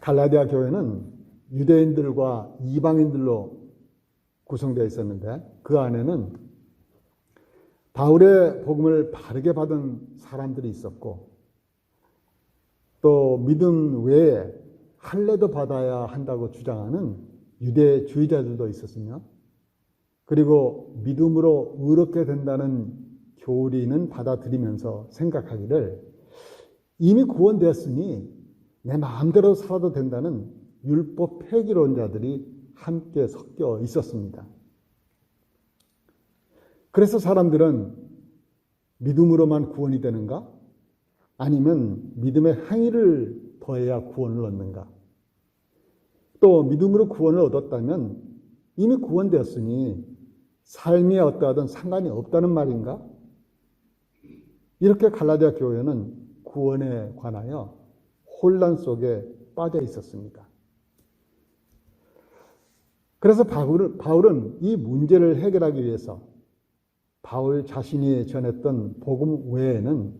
갈라디아 교회는 유대인들과 이방인들로 구성되어 있었는데 그 안에는 바울의 복음을 바르게 받은 사람들이 있었고 또 믿음 외에 할례도 받아야 한다고 주장하는 유대주의자들도 있었으며 그리고 믿음으로 의롭게 된다는 교리는 받아들이면서 생각하기를 이미 구원되었으니 내 마음대로 살아도 된다는 율법 폐기론자들이 함께 섞여 있었습니다. 그래서 사람들은 믿음으로만 구원이 되는가? 아니면 믿음의 행위를 더해야 구원을 얻는가? 또 믿음으로 구원을 얻었다면 이미 구원되었으니 삶이 어떠하든 상관이 없다는 말인가? 이렇게 갈라디아 교회는 구원에 관하여 혼란 속에 빠져 있었습니다. 그래서 바울은, 바울은 이 문제를 해결하기 위해서 바울 자신이 전했던 복음 외에는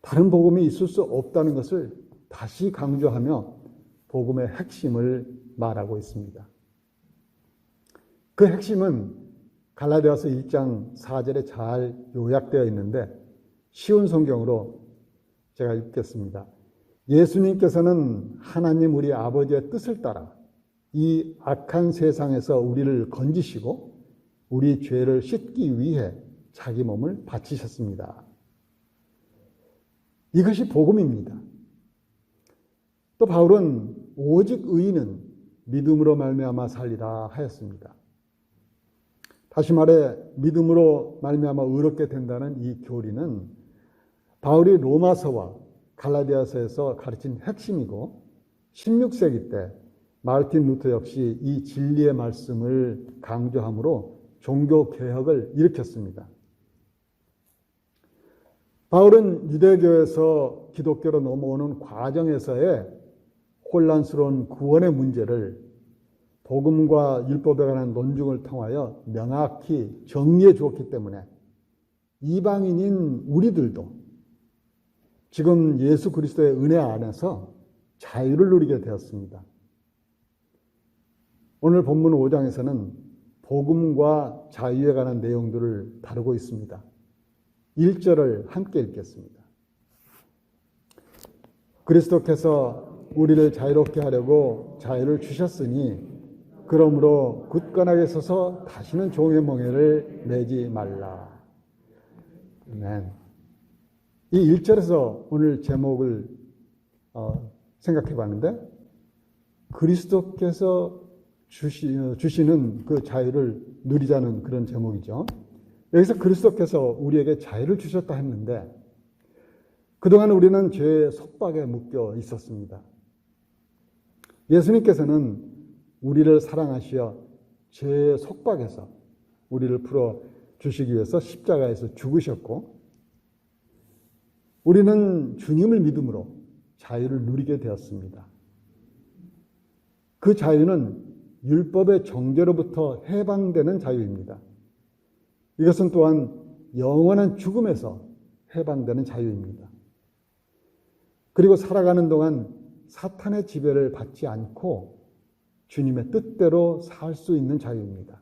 다른 복음이 있을 수 없다는 것을 다시 강조하며 복음의 핵심을 말하고 있습니다. 그 핵심은 갈라디아서 1장 4절에 잘 요약되어 있는데 쉬운 성경으로 제가 읽겠습니다. 예수님께서는 하나님 우리 아버지의 뜻을 따라 이 악한 세상에서 우리를 건지시고 우리 죄를 씻기 위해 자기 몸을 바치셨습니다. 이것이 복음입니다. 또 바울은 오직 의인은 믿음으로 말미암아 살리라 하였습니다. 다시 말해 믿음으로 말미암아 의롭게 된다는 이 교리는 바울이 로마서와 갈라디아서에서 가르친 핵심이고 16세기 때 마르틴 루터 역시 이 진리의 말씀을 강조함으로 종교 개혁을 일으켰습니다. 바울은 유대교에서 기독교로 넘어오는 과정에서의 혼란스러운 구원의 문제를 복음과 율법에 관한 논중을 통하여 명확히 정리해 주었기 때문에 이방인인 우리들도 지금 예수 그리스도의 은혜 안에서 자유를 누리게 되었습니다. 오늘 본문 5장에서는 복음과 자유에 관한 내용들을 다루고 있습니다. 1절을 함께 읽겠습니다. 그리스도께서 우리를 자유롭게 하려고 자유를 주셨으니 그러므로 굳건하게 서서 다시는 종의 멍에를 매지 말라. 아멘. 이 1절에서 오늘 제목을 어, 생각해 봤는데 그리스도께서 주시, 주시는 그 자유를 누리자는 그런 제목이죠. 여기서 그리스도께서 우리에게 자유를 주셨다 했는데 그동안 우리는 죄의 속박에 묶여 있었습니다. 예수님께서는 우리를 사랑하시어 죄의 속박에서 우리를 풀어 주시기 위해서 십자가에서 죽으셨고 우리는 주님을 믿음으로 자유를 누리게 되었습니다. 그 자유는 율법의 정죄로부터 해방되는 자유입니다. 이것은 또한 영원한 죽음에서 해방되는 자유입니다. 그리고 살아가는 동안 사탄의 지배를 받지 않고 주님의 뜻대로 살 수 있는 자유입니다.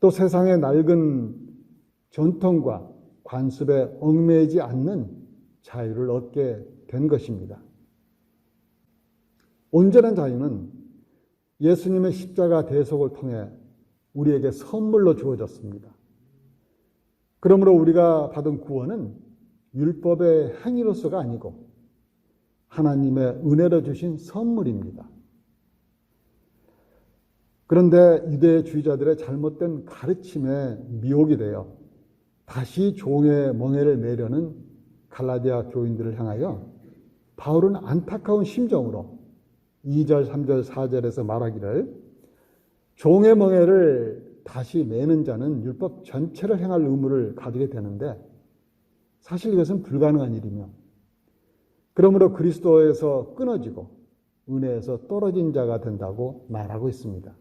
또 세상의 낡은 전통과 관습에 얽매이지 않는 자유를 얻게 된 것입니다. 온전한 자유는 예수님의 십자가 대속을 통해 우리에게 선물로 주어졌습니다. 그러므로 우리가 받은 구원은 율법의 행위로서가 아니고 하나님의 은혜로 주신 선물입니다. 그런데 유대주의자들의 잘못된 가르침에 미혹이 되어 다시 종의 멍에를 매려는 갈라디아 교인들을 향하여 바울은 안타까운 심정으로 2절, 3절, 4절에서 말하기를 종의 멍에를 다시 매는 자는 율법 전체를 행할 의무를 가지게 되는데 사실 이것은 불가능한 일이며 그러므로 그리스도에서 끊어지고 은혜에서 떨어진 자가 된다고 말하고 있습니다.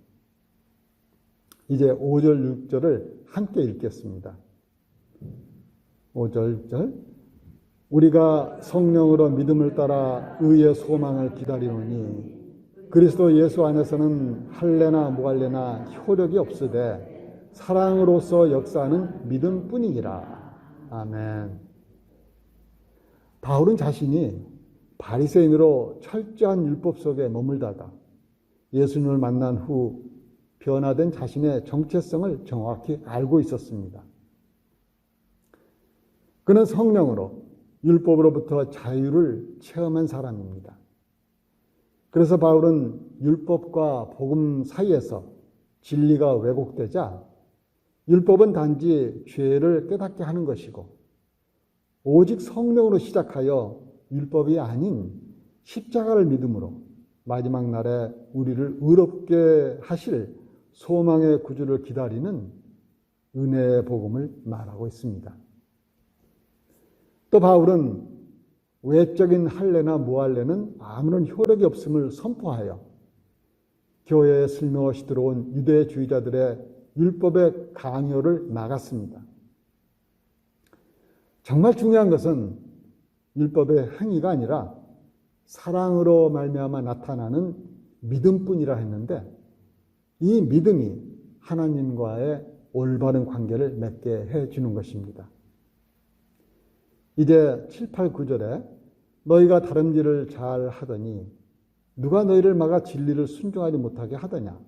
이제 5절, 6절을 함께 읽겠습니다. 5절, 6절. 우리가 성령으로 믿음을 따라 의의 소망을 기다리노니 그리스도 예수 안에서는 할례나 무할례나 효력이 없으되 사랑으로서 역사하는 믿음뿐이니라. 아멘. 바울은 자신이 바리새인으로 철저한 율법 속에 머물다가 예수님을 만난 후 변화된 자신의 정체성을 정확히 알고 있었습니다. 그는 성령으로 율법으로부터 자유를 체험한 사람입니다. 그래서 바울은 율법과 복음 사이에서 진리가 왜곡되자 율법은 단지 죄를 깨닫게 하는 것이고 오직 성령으로 시작하여 율법이 아닌 십자가를 믿음으로 마지막 날에 우리를 의롭게 하실 소망의 구주를 기다리는 은혜의 복음을 말하고 있습니다. 또 바울은 외적인 할례나 무할례는 아무런 효력이 없음을 선포하여 교회에 슬며시 들어온 유대주의자들의 율법의 강요를 막았습니다. 정말 중요한 것은 율법의 행위가 아니라 사랑으로 말미암아 나타나는 믿음뿐이라 했는데 이 믿음이 하나님과의 올바른 관계를 맺게 해 주는 것입니다. 이제 7, 8, 9절에 너희가 다른 일을 잘 하더니 누가 너희를 막아 진리를 순종하지 못하게 하더냐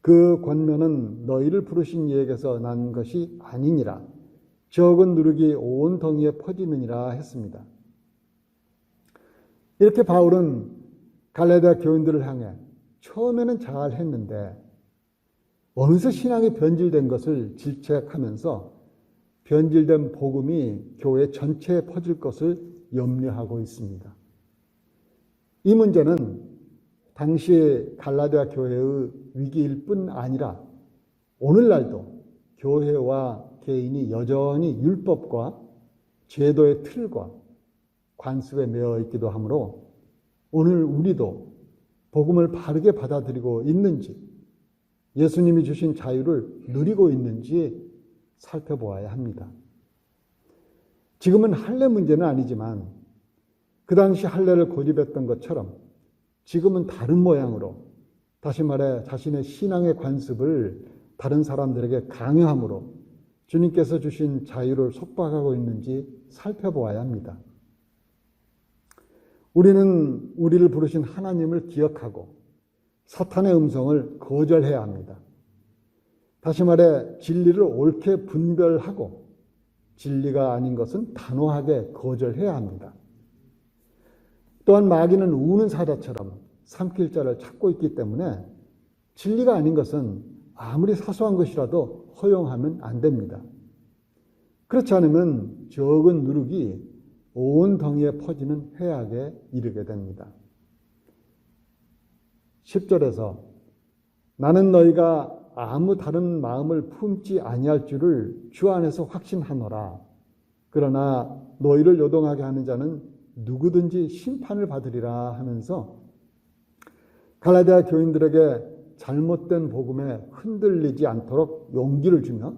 그 권면은 너희를 부르신 이에게서 난 것이 아니니라 적은 누룩이 온 덩이에 퍼지느니라 했습니다. 이렇게 바울은 갈라디아 교인들을 향해 처음에는 잘 했는데 어느새 신앙이 변질된 것을 질책하면서 변질된 복음이 교회 전체에 퍼질 것을 염려하고 있습니다. 이 문제는 당시 갈라디아 교회의 위기일 뿐 아니라 오늘날도 교회와 개인이 여전히 율법과 제도의 틀과 관습에 매여 있기도 하므로 오늘 우리도 복음을 바르게 받아들이고 있는지 예수님이 주신 자유를 누리고 있는지 살펴보아야 합니다. 지금은 할례 문제는 아니지만 그 당시 할례를 고집했던 것처럼 지금은 다른 모양으로 다시 말해 자신의 신앙의 관습을 다른 사람들에게 강요함으로 주님께서 주신 자유를 속박하고 있는지 살펴보아야 합니다. 우리는 우리를 부르신 하나님을 기억하고 사탄의 음성을 거절해야 합니다. 다시 말해 진리를 옳게 분별하고 진리가 아닌 것은 단호하게 거절해야 합니다. 또한 마귀는 우는 사자처럼 삼킬 자를 찾고 있기 때문에 진리가 아닌 것은 아무리 사소한 것이라도 허용하면 안 됩니다. 그렇지 않으면 적은 누룩이 온 덩이에 퍼지는 해악에 이르게 됩니다. 10절에서 나는 너희가 아무 다른 마음을 품지 아니할 줄을 주 안에서 확신하노라. 그러나 너희를 요동하게 하는 자는 누구든지 심판을 받으리라 하면서 갈라디아 교인들에게 잘못된 복음에 흔들리지 않도록 용기를 주며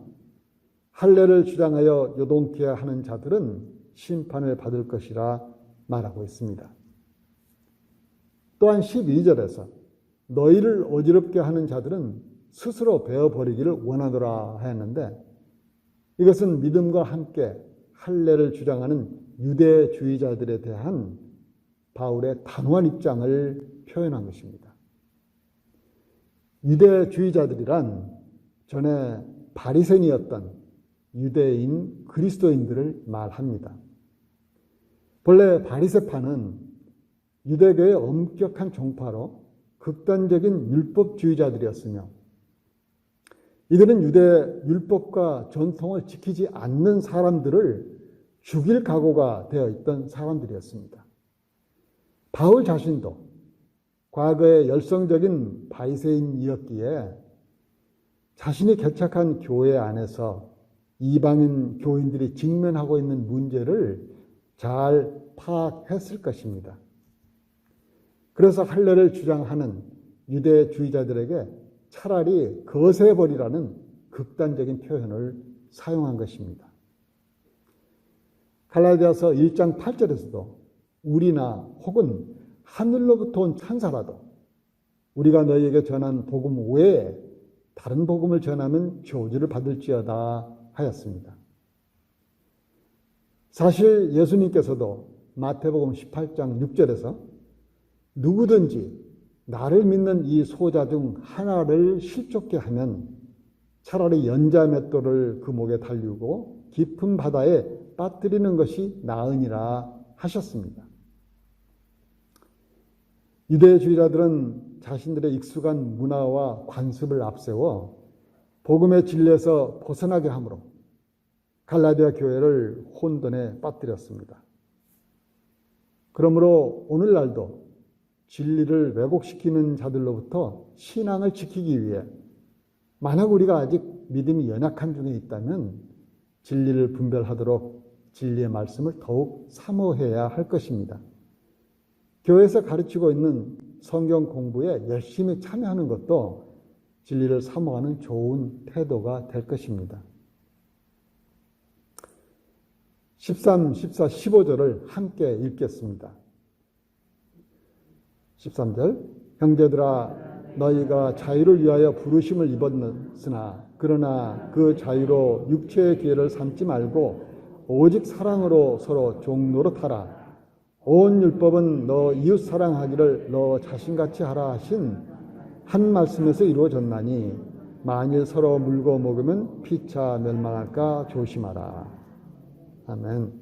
할례를 주장하여 요동케 하는 자들은 심판을 받을 것이라 말하고 있습니다. 또한 12절에서 너희를 어지럽게 하는 자들은 스스로 베어버리기를 원하더라 하였는데 이것은 믿음과 함께 할례를 주장하는 유대주의자들에 대한 바울의 단호한 입장을 표현한 것입니다. 유대주의자들이란 전에 바리새인이었던 유대인 그리스도인들을 말합니다. 본래 바리세파는 유대교의 엄격한 종파로 극단적인 율법주의자들이었으며 이들은 유대 율법과 전통을 지키지 않는 사람들을 죽일 각오가 되어 있던 사람들이었습니다. 바울 자신도 과거에 열성적인 바리새인이었기에 자신이 개척한 교회 안에서 이방인 교인들이 직면하고 있는 문제를 잘 파악했을 것입니다. 그래서 할례를 주장하는 유대주의자들에게 차라리 거세버리라는 극단적인 표현을 사용한 것입니다. 갈라디아서 1장 8절에서도 우리나 혹은 하늘로부터 온 천사라도 우리가 너희에게 전한 복음 외에 다른 복음을 전하면 저주를 받을지어다 하였습니다. 사실 예수님께서도 마태복음 18장 6절에서 누구든지 나를 믿는 이 소자 중 하나를 실족게 하면 차라리 연자 맷돌을 그 목에 달리고 깊은 바다에 빠뜨리는 것이 나으니라 하셨습니다. 유대주의자들은 자신들의 익숙한 문화와 관습을 앞세워 복음의 진리에서 벗어나게 함으로 갈라디아 교회를 혼돈에 빠뜨렸습니다. 그러므로 오늘날도 진리를 왜곡시키는 자들로부터 신앙을 지키기 위해 만약 우리가 아직 믿음이 연약한 중에 있다면 진리를 분별하도록 진리의 말씀을 더욱 사모해야 할 것입니다. 교회에서 가르치고 있는 성경 공부에 열심히 참여하는 것도 진리를 사모하는 좋은 태도가 될 것입니다. 13, 14, 15절을 함께 읽겠습니다. 13절 형제들아 너희가 자유를 위하여 부르심을 입었으나 그러나 그 자유로 육체의 기회를 삼지 말고 오직 사랑으로 서로 종노릇하라. 온 율법은 너 이웃 사랑하기를 너 자신같이 하라 하신 한 말씀에서 이루어졌나니 만일 서로 물고 먹으면 피차 멸망할까 조심하라. 아멘.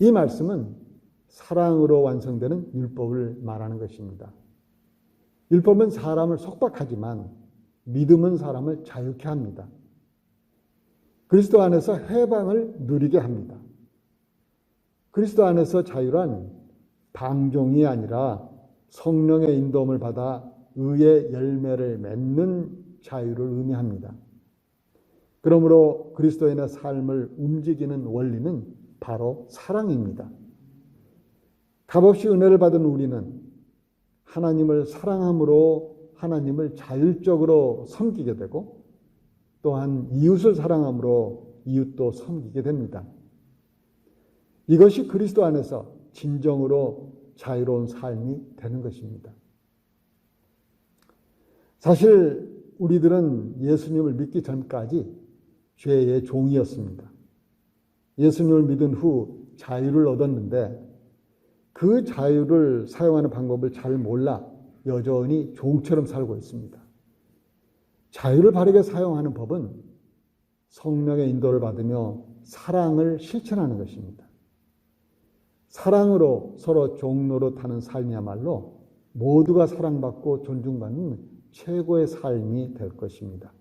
이 말씀은 사랑으로 완성되는 율법을 말하는 것입니다. 율법은 사람을 속박하지만 믿음은 사람을 자유케 합니다. 그리스도 안에서 해방을 누리게 합니다. 그리스도 안에서 자유란 방종이 아니라 성령의 인도움을 받아 의의 열매를 맺는 자유를 의미합니다. 그러므로 그리스도인의 삶을 움직이는 원리는 바로 사랑입니다. 값없이 은혜를 받은 우리는 하나님을 사랑함으로 하나님을 자율적으로 섬기게 되고 또한 이웃을 사랑함으로 이웃도 섬기게 됩니다. 이것이 그리스도 안에서 진정으로 자유로운 삶이 되는 것입니다. 사실 우리들은 예수님을 믿기 전까지 죄의 종이었습니다. 예수님을 믿은 후 자유를 얻었는데 그 자유를 사용하는 방법을 잘 몰라 여전히 종처럼 살고 있습니다. 자유를 바르게 사용하는 법은 성령의 인도를 받으며 사랑을 실천하는 것입니다. 사랑으로 서로 종로로 타는 삶이야말로 모두가 사랑받고 존중받는 최고의 삶이 될 것입니다.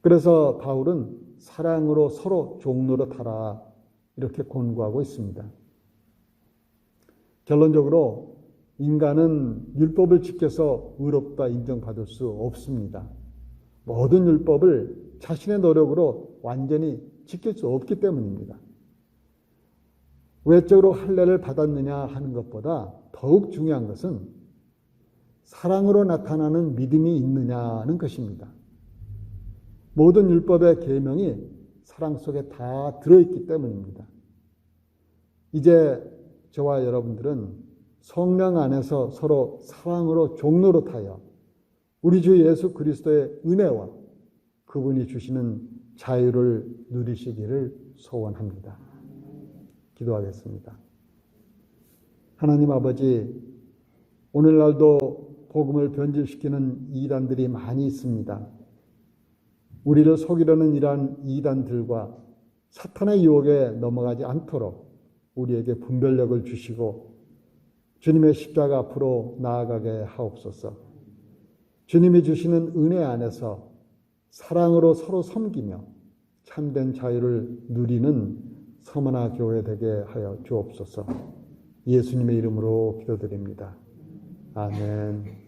그래서 바울은 사랑으로 서로 종로로 타라 이렇게 권고하고 있습니다. 결론적으로 인간은 율법을 지켜서 의롭다 인정받을 수 없습니다. 모든 율법을 자신의 노력으로 완전히 지킬 수 없기 때문입니다. 외적으로 할례를 받았느냐 하는 것보다 더욱 중요한 것은 사랑으로 나타나는 믿음이 있느냐는 것입니다. 모든 율법의 계명이 사랑 속에 다 들어있기 때문입니다. 이제 저와 여러분들은 성령 안에서 서로 사랑으로 종로로 타여 우리 주 예수 그리스도의 은혜와 그분이 주시는 자유를 누리시기를 소원합니다. 기도하겠습니다. 하나님 아버지, 오늘날도 복음을 변질시키는 이단들이 많이 있습니다. 우리를 속이려는 이러한 이단들과 사탄의 유혹에 넘어가지 않도록 우리에게 분별력을 주시고 주님의 십자가 앞으로 나아가게 하옵소서. 주님이 주시는 은혜 안에서 사랑으로 서로 섬기며 참된 자유를 누리는 서머나 교회 되게 하여 주옵소서. 예수님의 이름으로 기도드립니다. 아멘.